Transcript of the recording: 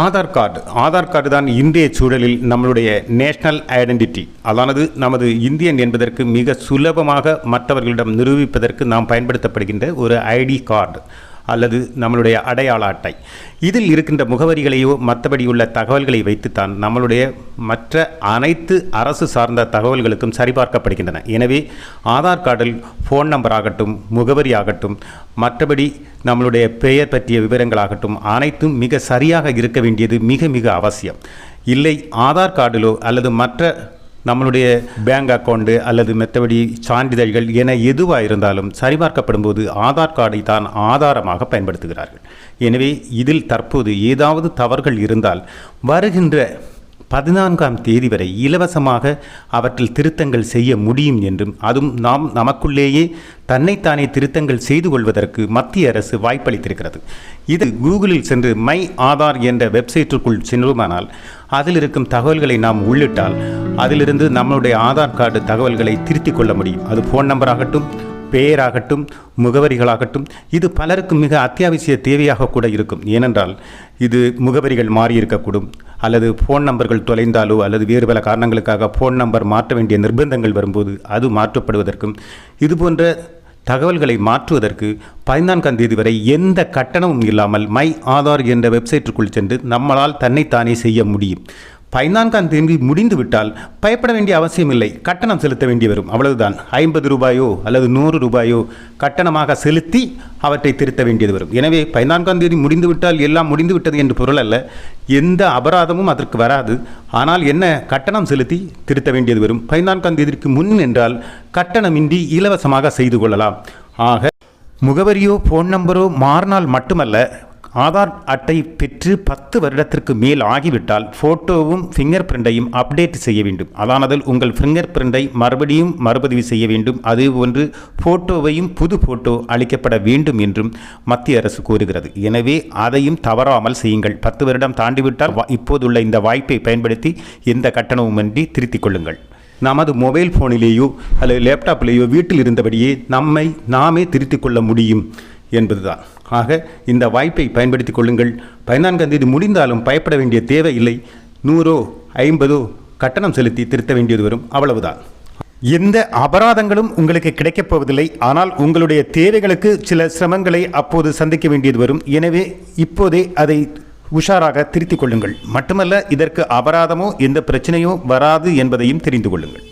Aadhaar card. Aadhaar card தான் இன்றைய சூழலில் நம்மளுடைய நேஷனல் ஐடென்டிட்டி. அதானது நமது இந்தியன் என்பதற்கு மிக சுலபமாக மற்றவர்களிடம் நிரூபிப்பதற்கு நாம் பயன்படுத்தப்படுகின்ற ஒரு ஐடி கார்டு. அல்லது நம்மளுடைய அடையாள அட்டை. இதில் இருக்கின்ற முகவரிகளையோ மற்றபடி உள்ள தகவல்களை வைத்துத்தான் நம்மளுடைய மற்ற அனைத்து அரசு சார்ந்த தகவல்களுக்கும் சரிபார்க்கப்படுகின்றன. எனவே ஆதார் கார்டில் ஃபோன் நம்பர் ஆகட்டும் முகவரி ஆகட்டும் மற்றபடி நம்மளுடைய பெயர் பற்றிய விவரங்களாகட்டும் அனைத்தும் மிக சரியாக இருக்க வேண்டியது மிக மிக அவசியம். இல்லை ஆதார் கார்டிலோ அல்லது மற்ற நம்மளுடைய பேங்க் அக்கௌண்ட்டு அல்லது மற்றபடி சான்றிதழ்கள் என எதுவாக இருந்தாலும் சரிபார்க்கப்படும் போது ஆதார் கார்டை தான் ஆதாரமாக பயன்படுத்துகிறார்கள். எனவே இதில் தற்போது ஏதாவது தவறுகள் இருந்தால் வருகின்ற பதினான்காம் தேதி வரை இலவசமாக அவற்றில் திருத்தங்கள் செய்ய முடியும் என்றும் அதுவும் நாம் நமக்குள்ளேயே தன்னைத்தானே திருத்தங்கள் செய்து கொள்வதற்கு மத்திய அரசு வாய்ப்பளித்திருக்கிறது. இது கூகுளில் சென்று மை ஆதார் என்ற வெப்சைட்டிற்குள் சென்றுமானால் அதில் இருக்கும் தகவல்களை நாம் உள்ளிட்டால் அதிலிருந்து நம்மளுடைய ஆதார் கார்டு தகவல்களை திருத்திக் கொள்ள முடியும். அது ஃபோன் நம்பராகட்டும் பெயராகட்டும் முகவரிகளாகட்டும் இது பலருக்கும் மிக அத்தியாவசிய தேவையாக கூட இருக்கும். ஏனென்றால் இது முகவரிகள் மாறியிருக்கக்கூடும். அல்லது ஃபோன் நம்பர்கள் தொலைந்தாலோ அல்லது வேறு பல காரணங்களுக்காக ஃபோன் நம்பர் மாற்ற வேண்டிய நிர்பந்தங்கள் வரும்போது அது மாற்றப்படுவதற்கும் இதுபோன்ற தகவல்களை மாற்றுவதற்கு பதினான்காம் தேதி வரை எந்த கட்டணமும் இல்லாமல் மை ஆதார் என்ற வெப்சைட்டிற்குள் சென்று நம்மளால் தன்னைத்தானே செய்ய முடியும். பதினான்காம் தேதி முடிந்து விட்டால் பயப்பட வேண்டிய அவசியமில்லை. கட்டணம் செலுத்த வேண்டி வரும். அவ்வளவுதான். ஐம்பது ரூபாயோ அல்லது நூறு ரூபாயோ கட்டணமாக செலுத்தி அவற்றை திருத்த வேண்டியது வரும். எனவே பதினான்காம் தேதி முடிந்து விட்டால் எல்லாம் முடிந்து விட்டது என்று பொருள் அல்ல. எந்த அபராதமும் அதற்கு வராது. ஆனால் என்ன கட்டணம் செலுத்தி திருத்த வேண்டியது வரும். பதினான்காம் தேதிக்கு முன் என்றால் கட்டணமின்றி இலவசமாக செய்து கொள்ளலாம். ஆக முகவரியோ ஃபோன் நம்பரோ மாறினால் மட்டுமல்ல ஆதார் அட்டை பெற்று பத்து வருடத்திற்கு மேல் ஆகிவிட்டால் ஃபோட்டோவும் ஃபிங்கர் பிரிண்டையும் அப்டேட் செய்ய வேண்டும். அதானதில் உங்கள் ஃபிங்கர் பிரிண்டை மறுபடியும் மறுபதிவு செய்ய வேண்டும். அது ஒன்று ஃபோட்டோவையும் புது ஃபோட்டோ அளிக்கப்பட வேண்டும் என்றும் மத்திய அரசு கூறுகிறது. எனவே அதையும் தவறாமல் செய்யுங்கள். பத்து வருடம் தாண்டிவிட்டால் இப்போதுள்ள இந்த வாய்ப்பை பயன்படுத்தி எந்த கட்டணமுமின்றி திருத்திக் கொள்ளுங்கள். நமது மொபைல் ஃபோனிலேயோ அல்லது லேப்டாப்பிலேயோ வீட்டில் இருந்தபடியே நம்மை நாமே திருத்திக் கொள்ள முடியும். என்பதுதான். ஆக இந்த வாய்ப்பை பயன்படுத்திக் கொள்ளுங்கள். பதினான்காம் தேதி முடிந்தாலும் பயப்பட வேண்டிய தேவை இல்லை நூறோ ஐம்பதோ கட்டணம் செலுத்தி திருத்த வேண்டியது வரும். அவ்வளவுதான். எந்த அபராதங்களும் உங்களுக்கு கிடைக்கப் போவதில்லை. ஆனால் உங்களுடைய தேவைகளுக்கு சில சிரமங்களை அப்போது சந்திக்க வேண்டியது வரும். எனவே இப்போதே அதை உஷாராக திருத்திக் கொள்ளுங்கள். மட்டுமல்ல இதற்கு அபராதமோ எந்த பிரச்சனையோ வராது என்பதையும் தெரிந்து கொள்ளுங்கள்.